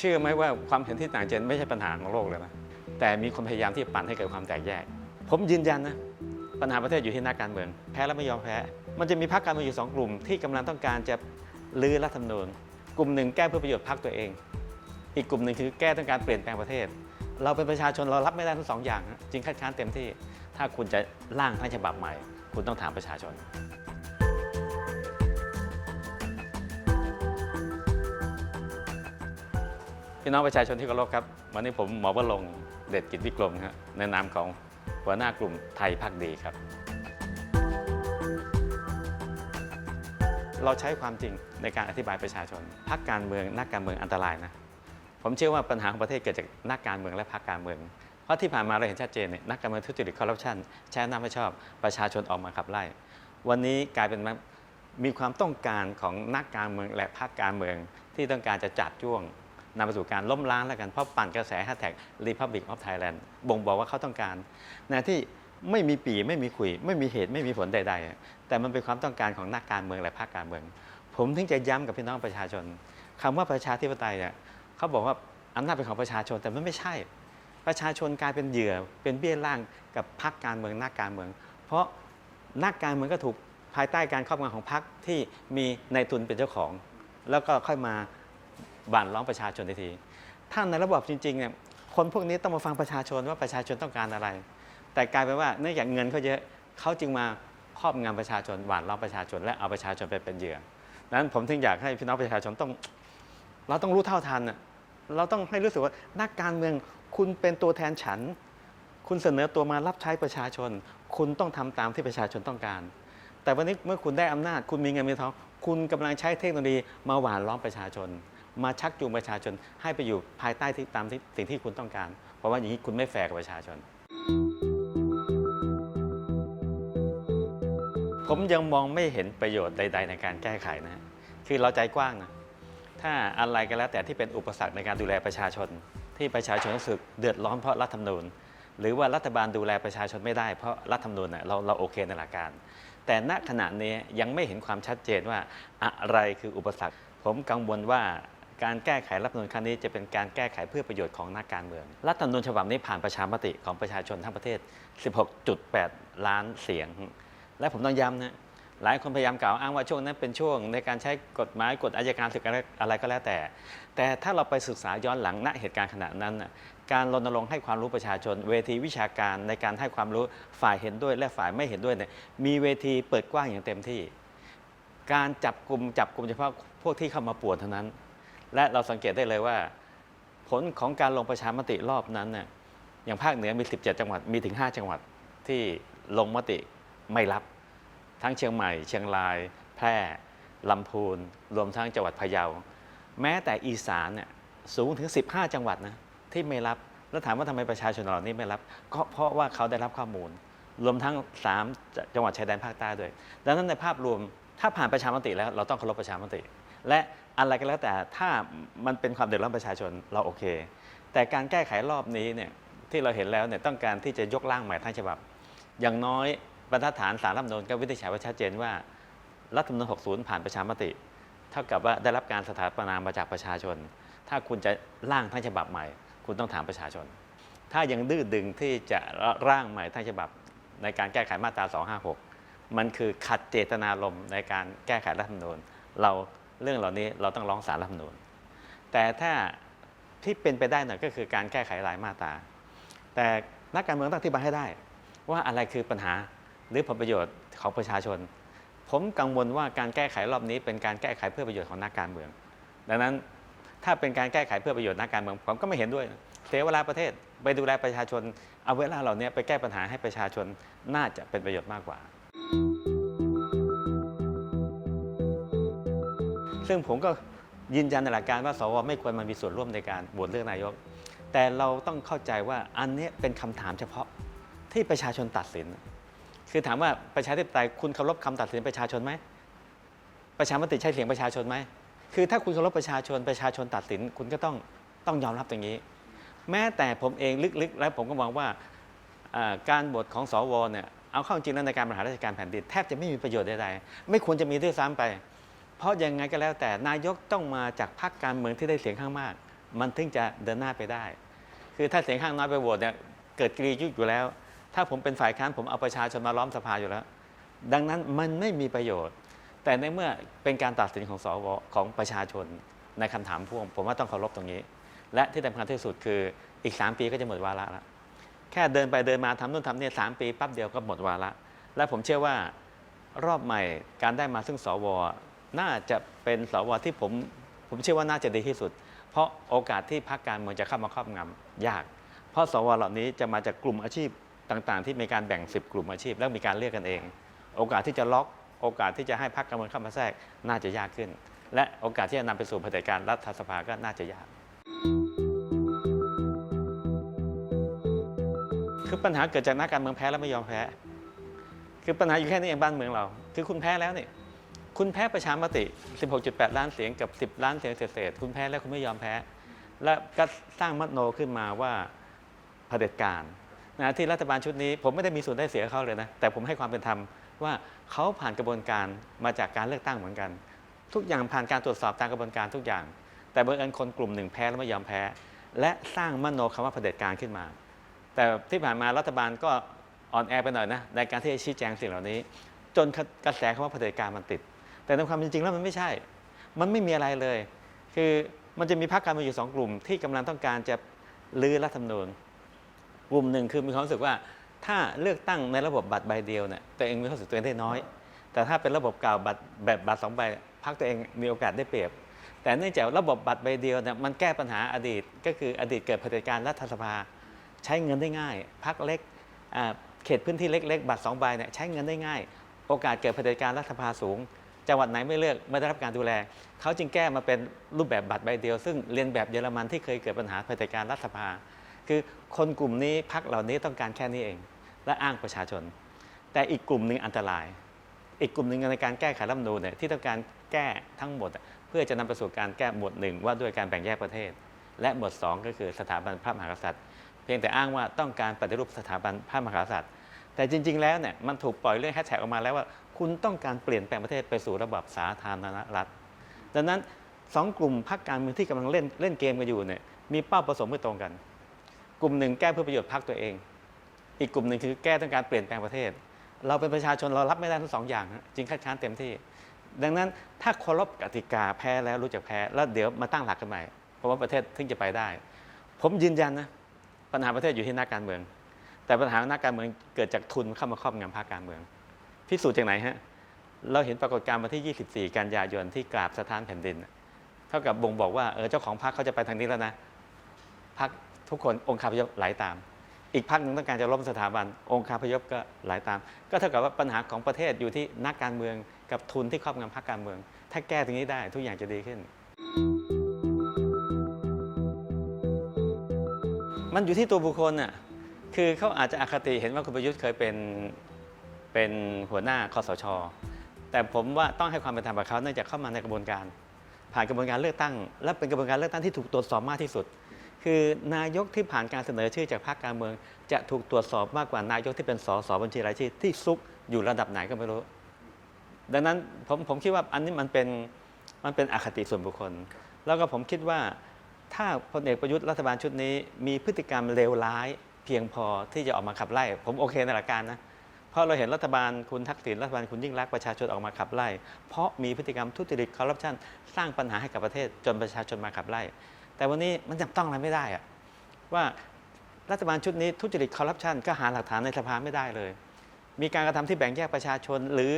เชื่อไหมว่าความเห็นที่ต่างเจนไม่ใช่ปัญหาของโลกเลยนะแต่มีคนพยายามที่ปั่นให้เกิดความแตกแยก ผมยืนยันนะปัญหาประเทศอยู่ที่นักการเมืองแพ้แล้วไม่ยอมแพ้ มันจะมีพรรคการเมืองอยู่สองกลุ่ม ที่กำลังต้องการจะลื้อรัฐธรรมนูญกลุ่มหนึ่งแก้เพื่อประโยชน์พรรคตัวเอง อีกกลุ่มหนึ่งคือแก้ต้องการเปลี่ยนแปลงประเทศ เราเป็นประชาชนเรารับไม่ได้ทั้งสองอย่างจึงคัดค้านเต็มที่ ถ้าคุณจะร่างทั้งฉบับใหม่ คุณต้องถามประชาชน พี่น้องประชาชนที่เคารพครับ วันนี้ผมหมอวรงเด็ดกิจวิกรมครับในนามของหัวหน้ากลุ่มไทยพักดีครับ เราใช้ความจริงในการอธิบายประชาชนพักการเมืองนักการเมืองอันตรายนะผมเชื่อว่าปัญหาของประเทศเกิดจากนักการเมืองและพรรคการเมือง เพราะที่ผ่านมาเราเห็นชัดเจนเนี่ยนักการเมืองทุจริตคอร์รัปชันใช้นาจไม่ชอบประชาชนออกมาขับไล่ วันนี้กลายเป็นมีความต้องการของนักการเมืองและพรรคการเมืองที่ต้องการจะจัดจ้วง นำไปสู่การล้มล้างแล้วกันเพราะปั่นกระแสแฮชแท็ก Republic of Thailand บ่งบอกว่าเขาต้องการนะที่ไม่มีปีไม่มีคุย ไม่มีเหตุไม่มีผลใดๆ แต่มันเป็นความต้องการของนักการเมืองและพรรคการเมือง ผมถึงจะย้ำกับพี่น้องประชาชนคำว่าประชาธิปไตยเนี่ยเขาบอกว่าอำนาจเป็นของประชาชนแต่มันไม่ใช่ ประชาชนกลายเป็นเหยื่อเป็นเบี้ยล่างกับพรรคการเมืองนักการเมือง เพราะนักการเมืองก็ถูกภายใต้การครอบงำของพรรคที่มีนายทุนเป็นเจ้าของ แล้วก็ค่อยมา บานร้องประชาชนทันทีถ้าในระบบจริงๆเนี่ยคนพวกนี้ต้องมาฟังประชาชนว่าประชาชนต้องการอะไร แต่กลายเป็นว่าเนื่องจากเงินเขาเยอะเขาจึงมาครอบงำประชาชนหวานล้อมประชาชน และเอาประชาชนไปเป็นเหยื่อดังนั้นผมถึงอยากให้พี่น้องประชาชนต้อง เราต้องรู้เท่าทันเราต้องให้รู้สึกว่านักการเมืองคุณเป็นตัวแทนฉัน คุณเสนอตัวมารับใช้ประชาชน คุณต้องทำตามที่ประชาชนต้องการ แต่วันนี้เมื่อคุณได้อำนาจ คุณมีเงินมีทองคุณกำลังใช้เทคโนโลยีมาหวานล้อมประชาชน มาชักจูงประชาชนให้ไปอยู่ภายใต้ที่ตามที่สิ่งที่คุณต้องการ เพราะว่าอย่างนี้คุณไม่แฟร์กับประชาชน ผมยังมองไม่เห็นประโยชน์ใด ๆ ในการแก้ไขนะ คือเราใจกว้างนะ ถ้าอะไรก็แล้วแต่ที่เป็นอุปสรรคในการดูแลประชาชน ที่ประชาชนรู้สึกเดือดร้อนเพราะรัฐธรรมนูญ หรือว่ารัฐบาลดูแลประชาชนไม่ได้เพราะรัฐธรรมนูญน่ะเราเราโอเคในหลักการแต่ณขณะนี้ยังไม่เห็นความชัดเจนว่าอะไรคืออุปสรรค ผมกังวลว่า การแก้ไขรัฐธรรมนูญครั้งนี้จะเป็นการแก้ไขเพื่อประโยชน์ของนักการเมือง รัฐธรรมนูญฉบับนี้ผ่านประชามติของประชาชนทั้งประเทศ 16.8 ล้านเสียง และผมต้องย้ำนะหลายคนพยายามกล่าวอ้างว่าช่วงนั้นเป็นช่วงในการใช้กฎหมายกฎอายการศึกอะไรก็แล้วแต่ แต่ถ้าเราไปศึกษาย้อนหลังณเหตุการณ์ขณะนั้น การรณรงค์ให้ความรู้ประชาชน เวทีวิชาการในการให้ความรู้ฝ่ายเห็นด้วยและฝ่ายไม่เห็นด้วยเนี่ยมีเวทีเปิดกว้างอย่างเต็มที่ การจับกลุ่มจับกลุ่มเฉพาะพวกที่เข้ามาป่วนเท่านั้น และเราสังเกตได้เลยว่า ผลของการลงประชามติรอบนั้นเนี่ยอย่างภาคเหนือมี 17 จังหวัดมีถึง 5 จังหวัดที่ลงมติไม่รับ ทั้งเชียงใหม่ เชียงราย แพร่ลำพูน รวมทั้งจังหวัดพะเยา แม้แต่อีสานเนี่ยสูงถึง 15 จังหวัดนะที่ไม่รับแล้วถามว่าทำไมประชาชนเหล่านี้ไม่รับ ก็เพราะว่าเขาได้รับข้อมูล รวมทั้ง 3 จังหวัดชายแดนภาคใต้ด้วย ดังนั้นในภาพรวมถ้าผ่านประชามติแล้วเราต้องเคารพประชามติ และอะไรก็แล้วแต่ถ้ามันเป็นความเดือดร้อนประชาชนเราโอเค แต่การแก้ไขรอบนี้เนี่ยที่เราเห็นแล้วเนี่ยต้องการที่จะยกร่างใหม่ทั้งฉบับ อย่างน้อยบรรทัดฐานสารรัฐธรรมนูญก็วินิจฉัยไว่าชัดเจนว่ารัฐธรรมนูญ60 ผ่านประชามติ เท่ากับว่าได้รับการสถาปนามาจากประชาชน ถ้าคุณจะร่างทั้งฉบับใหม่ คุณต้องถามประชาชน ถ้ายังดื้อดึงที่จะร่างใหม่ทั้งฉบับ ในการแก้ไขมาตรา 256 มันคือขัดเจตนารมณ์ในการแก้ไขรัฐธรรมนูญเรา เรื่องเหล่านี้เราต้องร้องสารรัฐธรรมนูญแต่ถ้าที่เป็นไปได้หน่อยก็คือการแก้ไขรายมาตรา แต่นักการเมืองต้องอธิบายให้ได้ ว่าอะไรคือปัญหาหรือผลประโยชน์ของประชาชน ผมกังวลว่าการแก้ไขรอบนี้เป็นการแก้ไขเพื่อประโยชน์ของนักการเมือง ดังนั้นถ้าเป็นการแก้ไขเพื่อประโยชน์นักการเมืองผมก็ไม่เห็นด้วย เสียเวลาประเทศไปดูแลประชาชน เอาเวลาเหล่านี้ไปแก้ปัญหาให้ประชาชนน่าจะเป็นประโยชน์มากกว่า ซึ่งผมก็ยืนยันในหลักการว่าสวไม่ควรมามีส่วนร่วมในการโหวตเลือกนายก แต่เราต้องเข้าใจว่าอันนี้เป็นคำถามเฉพาะที่ประชาชนตัดสิน คือถามว่าประชาธิปไตยคุณเคารพคำตัดสินประชาชนไหมประชามติใช่เสียงประชาชนไหมคือถ้าคุณเคารพประชาชนประชาชนตัดสิน คุณก็ต้องต้องยอมรับตรงนี้ แม้แต่ผมเองลึกๆ แล้วผมก็มองว่าอ่าการบทของสวเนี่ยเอาเข้าจริงแล้วในการบริหารราชการแผ่นดินแทบจะไม่มีประโยชน์ใดๆไม่ควรจะมีด้วยซ้ำไป เพราะยังไงก็แล้วแต่นายกต้องมาจากพรรคการเมืองที่ได้เสียงข้างมาก มันถึงจะเดินหน้าไปได้ คือถ้าเสียงข้างน้อยไปโหวตเนี่ยเกิดกรียุคอยู่แล้ว ถ้าผมเป็นฝ่ายค้านผมเอาประชาชนมาล้อมสภาอยู่แล้ว ดังนั้นมันไม่มีประโยชน์ แต่ในเมื่อเป็นการตัดสินของสวของประชาชนในคำถามพ่วง ผมว่าต้องเคารพตรงนี้ และที่สำคัญที่สุดคืออีก 3 ปีก็จะหมดวาระแล้วแค่เดินไปเดินมาทำนู่นทำนี่สามปีปั๊บเดียวก็หมดวาระและผมเชื่อว่ารอบใหม่การได้มาซึ่งสว น่าจะเป็นสวที่ผมผมเชื่อว่าน่าจะดีที่สุด เพราะโอกาสที่พรรคการเมืองจะเข้ามาครอบงำยาก เพราะสวเหล่านี้จะมาจากกลุ่มอาชีพต่างๆ ที่มีการแบ่ง 10 กลุ่มอาชีพ แล้วมีการเลือกกันเอง โอกาสที่จะล็อก โอกาสที่จะให้พรรคการเมืองเข้ามาแทรกน่าจะยากขึ้น และโอกาสที่จะนำไปสู่เผด็จการรัฐสภาก็น่าจะยาก คือปัญหาเกิดจากนักการเมืองแพ้แล้วไม่ยอมแพ้ คือปัญหาอยู่แค่นี้เองบ้านเมืองเรา คือคุณแพ้แล้วเนี่ย คุณแพ้ประชามติ 16.8 ล้านเสียงกับ 10 ล้านเสียงเศษๆคุณแพ้แล้วคุณไม่ยอมแพ้ และก็สร้างมโนขึ้นมาว่าเผด็จการนะที่รัฐบาลชุดนี้ผมไม่ได้มีส่วนได้เสียเขาเลยนะแต่ผมให้ความเป็นธรรมว่าเขาผ่านกระบวนการมาจากการเลือกตั้งเหมือนกัน ทุกอย่างผ่านการตรวจสอบตามกระบวนการทุกอย่าง แต่บังเอิญคนกลุ่มหนึ่งแพ้แล้วไม่ยอมแพ้ และสร้างมโนคำว่าเผด็จการขึ้นมา แต่ที่ผ่านมารัฐบาลก็อ่อนแอไปหน่อยนะในการที่จะชี้แจงสิ่งเหล่านี้ จนกระแสคำว่าเผด็จการมันติด แต่ในความเป็นจริงแล้วมันไม่ใช่ มันไม่มีอะไรเลย คือมันจะมีพรรคการเมืองอยู่สองกลุ่ม ที่กำลังต้องการจะลื้อรัฐธรรมนูญกลุ่มหนึ่งคือมีความรู้สึกว่าถ้าเลือกตั้งในระบบบัตรใบเดียวเนี่ยตัวเองมีความรู้สึกตัวเองได้น้อย แต่ถ้าเป็นระบบเก่าบัตรแบบบัตรสองใบพรรคตัวเองมีโอกาสได้เปรียบ แต่เนื่องจากระบบบัตรใบเดียวเนี่ยมันแก้ปัญหาอดีต ก็คืออดีตเกิดเผด็จการรัฐสภา ใช้เงินได้ง่ายพรรคเล็กเขตพื้นที่เล็กๆ บัตรสองใบเนี่ยใช้เงินได้ง่าย โอกาสเกิดเผด็จการรัฐสภาสูง จังหวัดไหนไม่เลือกไม่ได้รับการดูแล เขาจึงแก้มาเป็นรูปแบบบัตรใบเดียว ซึ่งเรียนแบบเยอรมันที่เคยเกิดปัญหาเผด็จการรัฐสภา คือคนกลุ่มนี้พรรคเหล่านี้ต้องการแค่นี้เอง และอ้างประชาชน แต่อีกกลุ่มหนึ่งอันตราย อีกกลุ่มหนึ่งในการแก้ไขรัฐมนูญเนี่ยที่ต้องการแก้ทั้งหมด เพื่อจะนำไปสู่การแก้หมวดหนึ่งว่าด้วยการแบ่งแยกประเทศ และหมวดสองก็คือสถาบันพระมหากษัตริย์ เพียงแต่อ้างว่าต้องการปฏิรูปสถาบันพระมหากษัตริย์แต่จริง ๆ แล้วเนี่ยมันถูกปล่อยเรื่องแฮชแท็กออกมาแล้วว่า คุณต้องการเปลี่ยนแปลงประเทศไปสู่ระบบสาธารณรัฐ ดังนั้นสองกลุ่มพรรคการเมืองที่กำลังเล่นเล่นเกมกันอยู่เนี่ยมีเป้าประสงค์ไม่ตรงกัน กลุ่มหนึ่งแก้เพื่อประโยชน์พรรคตัวเอง อีกกลุ่มหนึ่งคือแก้ต้องการเปลี่ยนแปลงประเทศ เราเป็นประชาชนเรารับไม่ได้ทั้งสองอย่างฮะจึงคัดค้านเต็มที่ ดังนั้นถ้าเคารพกติกาแพ้แล้วรู้จักแพ้แล้วเดี๋ยวมาตั้งหลักกันใหม่เพราะว่าประเทศถึงจะไปได้ ผมยืนยันนะปัญหาประเทศอยู่ที่นักการเมือง แต่ปัญหานักการเมืองเกิดจากทุนเข้ามาครอบงำภาคการเมือง พิสูจน์จากไหนฮะเราเห็นปรากฏการณ์วันที่ 24 กันยายนที่กราบสถานแผ่นดิน เท่ากับบ่งบอกว่าเออเจ้าของพรรคเขาจะไปทางนี้แล้วนะพรรคทุกคนองค์คาพยพไหลตาม อีกพรรคหนึ่งต้องการจะล้มสถาบัน องค์คาพยพก็ไหลตาม ก็เท่ากับว่าปัญหาของประเทศอยู่ที่นักการเมืองกับทุนที่ครอบงำพรรคการเมือง ถ้าแก้ตรงนี้ได้ทุกอย่างจะดีขึ้น มันอยู่ที่ตัวบุคคลน่ะคือเขาอาจจะอคติเห็นว่าคุณประยุทธ์เคยเป็น เป็นหัวหน้าคอสช แต่ผมว่าต้องให้ความเป็นธรรมกับเขาเนื่องจากเข้ามาในกระบวนการ ผ่านกระบวนการเลือกตั้ง และเป็นกระบวนการเลือกตั้งที่ถูกตรวจสอบมากที่สุด คือนายกที่ผ่านการเสนอชื่อจากพรรคการเมือง จะถูกตรวจสอบมากกว่านายกที่เป็นสสบัญชีรายชื่อที่ซุกอยู่ระดับไหนก็ไม่รู้ ดังนั้นผมผมคิดว่าอันนี้มันเป็นมันเป็นอคติส่วนบุคคล แล้วก็ผมคิดว่าถ้าพลเอกประยุทธ์รัฐบาลชุดนี้ มีพฤติกรรมเลวร้าย เพียงพอที่จะออกมาขับไล่ ผมโอเคในหลักการนะ เพราะเราเห็นรัฐบาลคุณทักษิณรัฐบาลคุณยิ่งรักประชาชนออกมาขับไล่ เพราะมีพฤติกรรมทุจริตคอร์รัปชันสร้างปัญหาให้กับประเทศจนประชาชนมาขับไล่ แต่วันนี้มันจับต้องอะไรไม่ได้อะว่ารัฐบาลชุดนี้ทุจริตคอร์รัปชันก็หาหลักฐานในสภาไม่ได้เลย มีการกระทำที่แบ่งแยกประชาชนหรือ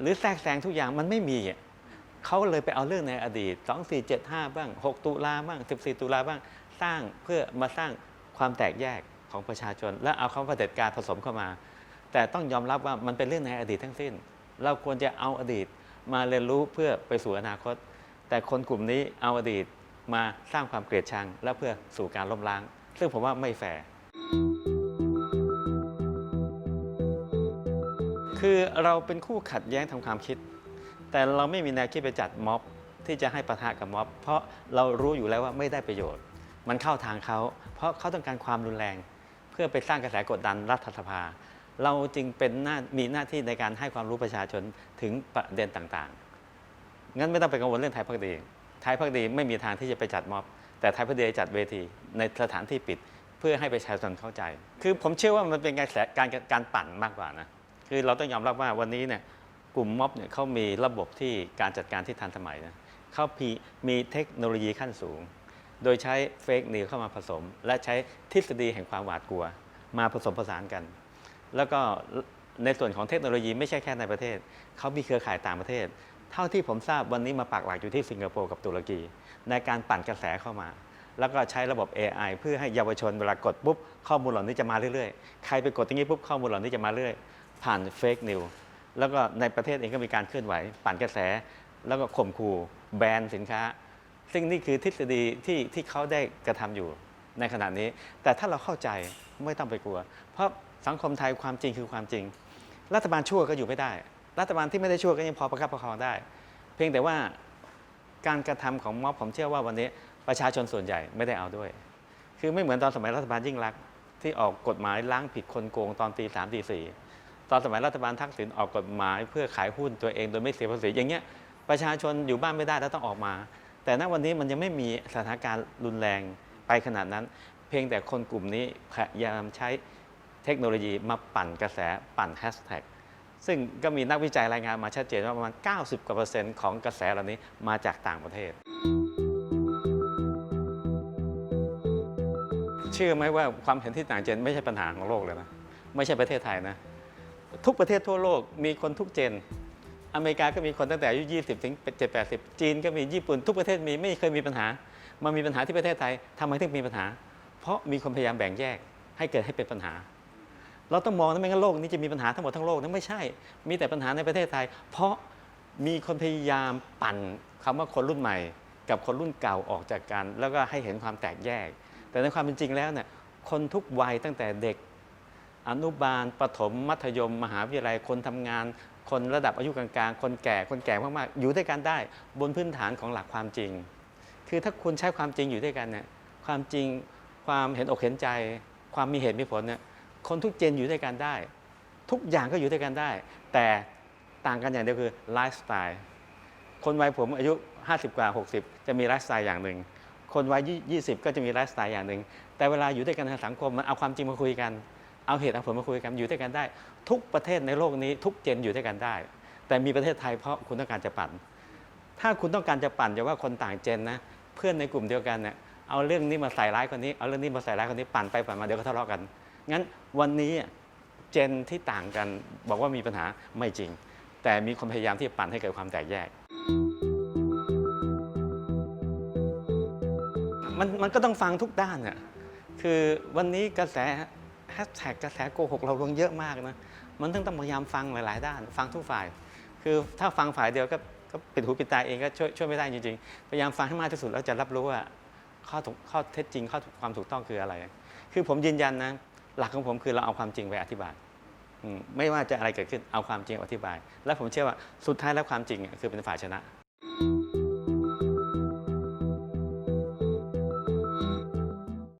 หรือแทรกแซงทุกอย่างมันไม่มีเขาเลยไปเอาเรื่องในอดีต 2475 บ้าง 6 ตุลาบ้าง 14 ตุลาบ้างสร้างเพื่อมาสร้างความแตกแยกของประชาชน และเอาคำว่าเผด็จการผสมเข้ามา แต่ต้องยอมรับว่ามันเป็นเรื่องในอดีตทั้งสิ้น เราควรจะเอาอดีตมาเรียนรู้เพื่อไปสู่อนาคต แต่คนกลุ่มนี้เอาอดีตมาสร้างความเกลียดชัง และเพื่อสู่การล้มล้าง ซึ่งผมว่าไม่แฟร์คือเราเป็นคู่ขัดแย้งทางความคิด แต่เราไม่มีแนวคิดไปจัดม็อบที่จะให้ปะทะกับม็อบ เพราะเรารู้อยู่แล้วว่าไม่ได้ประโยชน์ มันเข้าทางเขา เพราะเขาต้องการความรุนแรง เพื่อไปสร้างกระแสกดดันรัฐสภา เราจึงเป็นหน้ามีหน้าที่ในการให้ความรู้ประชาชนถึงประเด็นต่างๆ งั้นไม่ต้องไปกังวลเรื่องไทยพักดี ไทยพักดีไม่มีทางที่จะไปจัดม็อบ แต่ไทยพักดีจัดเวทีในสถานที่ปิดเพื่อให้ประชาชนเข้าใจ คือผมเชื่อว่ามันเป็นการแการการปั่นมากกว่านะ คือเราต้องยอมรับว่าวันนี้เนี่ยกลุ่มม็อบเนี่ยเขามีระบบที่การจัดการที่ทันสมัยนะเขามีมีเทคโนโลยีขั้นสูง โดยใช้เฟกนิวเข้ามาผสม และใช้ทฤษฎีแห่งความหวาดกลัว มาผสมผสานกัน แล้วก็ในส่วนของเทคโนโลยีไม่ใช่แค่ในประเทศ เขามีเครือข่ายต่างประเทศ เท่าที่ผมทราบวันนี้มาปักหลักอยู่ที่สิงคโปร์กับตุรกี ในการปั่นกระแสเข้ามา แล้วก็ใช้ระบบ AI เพื่อให้เยาวชนเวลากดปุ๊บข้อมูลเหล่านี้จะมาเรื่อยๆ ใครไปกดตรงนี้ปุ๊บข้อมูลเหล่านี้จะมาเรื่อย ผ่านเฟกนิวแล้วก็ในประเทศเองก็มีการเคลื่อนไหว ปั่นกระแส แล้วก็ข่มขู่แบนสินค้า ซึ่งนี่คือทฤษฎีที่ที่เขาได้กระทำอยู่ในขณะนี้ แต่ถ้าเราเข้าใจไม่ต้องไปกลัว เพราะ สังคมไทยความจริงคือความจริง รัฐบาลชั่วก็อยู่ไม่ได้ รัฐบาลที่ไม่ได้ชั่วก็ยังพอประคับประคองได้ เพียงแต่ว่าการกระทำของม็อบผมเชื่อว่าวันนี้ประชาชนส่วนใหญ่ไม่ได้เอาด้วย คือไม่เหมือนตอนสมัยรัฐบาลยิ่งรักที่ออกกฎหมายล้างผิดคนโกงตอนตีสามตีสี่ตอนสมัยรัฐบาลทักษิณออกกฎหมาย เพื่อขายหุ้นตัวเองโดยไม่เสียภาษีอย่างเงี้ยประชาชนอยู่บ้านไม่ได้แล้วต้องออกมา แต่ณวันนี้มันยังไม่มีสถานการณ์รุนแรงไปขนาดนั้น เพียงแต่คนกลุ่มนี้พยายามใช้ เทคโนโลยีมาปั่นกระแสปั่นแฮชแท็กซึ่งก็มีนักวิจัยรายงานมาชัดเจนว่าประมาณ 90 กว่าเปอร์เซ็นต์ของกระแสเหล่านี้มาจากต่างประเทศ เชื่อไหมว่าความเห็นที่ต่างเจนไม่ใช่ปัญหาของโลกเลยนะ ไม่ใช่ประเทศไทยนะ ทุกประเทศทั่วโลกมีคนทุกเจน อเมริกาก็มีคนตั้งแต่อายุ 20 ถึง 7 80 จีนก็มีญี่ปุ่นทุกประเทศมีไม่เคยมีปัญหามามีปัญหาที่ประเทศไทยทำไมถึงมีปัญหา เพราะมีคนพยายามแบ่งแยกให้เกิดให้เป็นปัญหา เราต้องมองนะไม่งั้นโลกนี้จะมีปัญหาทั้งหมดทั้งโลกนั้นไม่ใช่ มีแต่ปัญหาในประเทศไทย เพราะมีคนพยายามปั่นคำว่าคนรุ่นใหม่ กับคนรุ่นเก่าออกจากกัน แล้วก็ให้เห็นความแตกแยก แต่ในความเป็นจริงแล้วเนี่ยคนทุกวัยตั้งแต่เด็กอนุบาลประถมมัธยม มหาวิทยาลัยคนทำงาน คนระดับอายุกลางๆ คนแก่คนแก่มากๆอยู่ด้วยกันได้ บนพื้นฐานของหลักความจริง คือถ้าคุณใช้ความจริงอยู่ด้วยกันเนี่ยความจริงความเห็นอกเห็นใจ ความมีเหตุมีผลเนี่ย คนทุกเจนอยู่ด้วยกันได้ ทุกอย่างก็อยู่ด้วยกันได้ แต่ต่างกันอย่างเดียวคือไลฟ์สไตล์คนวัยผมอายุ 50 กว่า 60 จะมีไลฟ์สไตล์อย่างหนึ่ง คนวัย 20 ก็จะมีไลฟ์สไตล์อย่างหนึ่ง แต่เวลาอยู่ด้วยกันในสังคมมันเอาความจริงมาคุยกัน เอาเหตุเอาผลมาคุยกันอยู่ด้วยกันได้ ทุกประเทศในโลกนี้ทุกเจนอยู่ด้วยกันได้ แต่มีประเทศไทยเพราะคุณต้องการจะปั่น ถ้าคุณต้องการจะปั่นจะว่าคนต่างเจนนะ เพื่อนในกลุ่มเดียวกันเนี่ยเอาเรื่องนี้มาใส่ร้ายคนนี้ เอาเรื่องนี้มาใส่ร้ายคนนี้ปั่นไปปั่นมาเดี๋ยวก็ทะเลาะกัน งั้นวันนี้เจนที่ต่างกันบอกว่ามีปัญหาไม่จริง แต่มีคนพยายามที่จะปั่นให้เกิดความแตกแยก มันมันก็ต้องฟังทุกด้านน่ะคือวันนี้กระแสแฮชแท็กกระแสโกหกเราลงเยอะมากนะมันต้องต้องพยายามฟังหลาย ๆ ด้าน ฟังทุกฝ่าย คือถ้าฟังฝ่ายเดียวก็ก็ปิดหูปิดตาเองก็ช่วยช่วยไม่ได้จริง ๆ พยายามฟังให้มากที่สุดแล้วจะรับรู้ว่าข้อถูกข้อเท็จจริงข้อความถูกต้องคืออะไร คือผมยืนยันนะ หลักของผมคือเราเอาความจริงไปอธิบายไม่ว่าจะอะไรเกิดขึ้นเอาความจริงอธิบาย และผมเชื่อว่าสุดท้ายแล้วความจริงคือเป็นฝ่ายชนะ